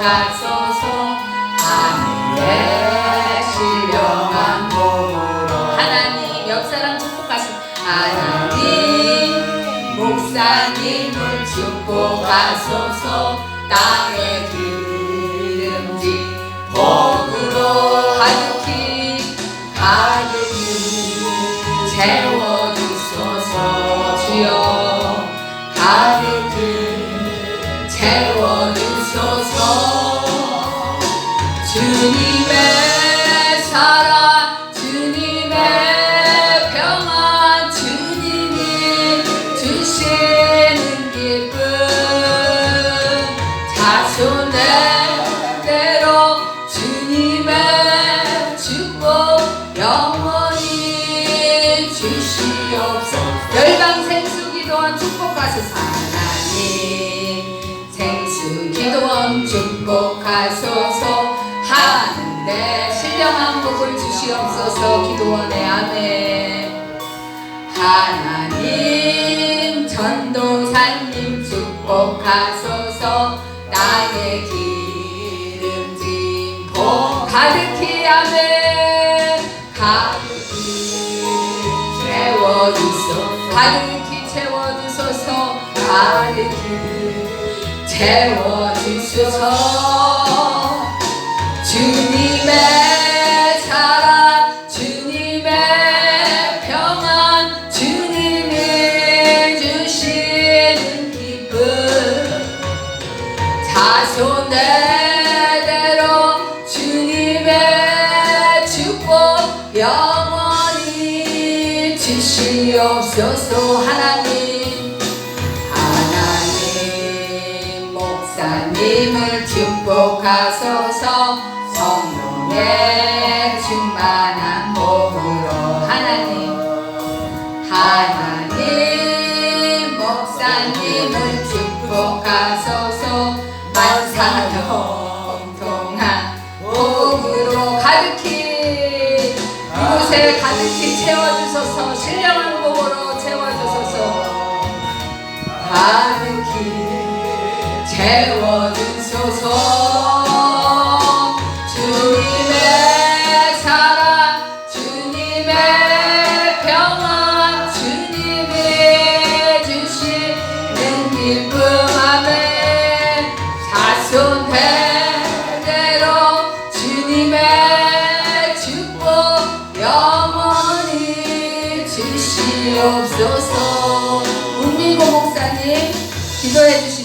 축복하소서. 하늘의 신령한 복으로. 하나님 역사랑 축복하소서 하나님 목사님을 축복하소서. 땅의 기름진 복으로 가득히 가득히 채워주소서. 주여 가득 주님의 사랑 주님의 평안 주님이 주시는 기쁨. 자손대로 주님의 축복 영원히 주시옵소서. 열방 생수 기도원 축복하소서 하나님 생수 기도원 축복하소서 하는데 신령한 복을 주시옵소서. 기도원의 아멘. 하나님 전도사님 축복하소서. 나의 기름진 복 가득히 아멘. 가득히 채워주소서 가득히 채워주소서. 가득히 채워주소서 자손 대대로 주님의 축복 영원히 주시옵소서 하나님. 하나님 목사님을 축복하소서 성령의 충만한 몸으로. 하나님 하나님 목사님을 축복하소서 가득히 이곳에 가득히 채워주소서. 신령한 복으로 채워주소서. 가득히 채워주소서. 주 주시옵소서. 운미고 목사님 기도해 주시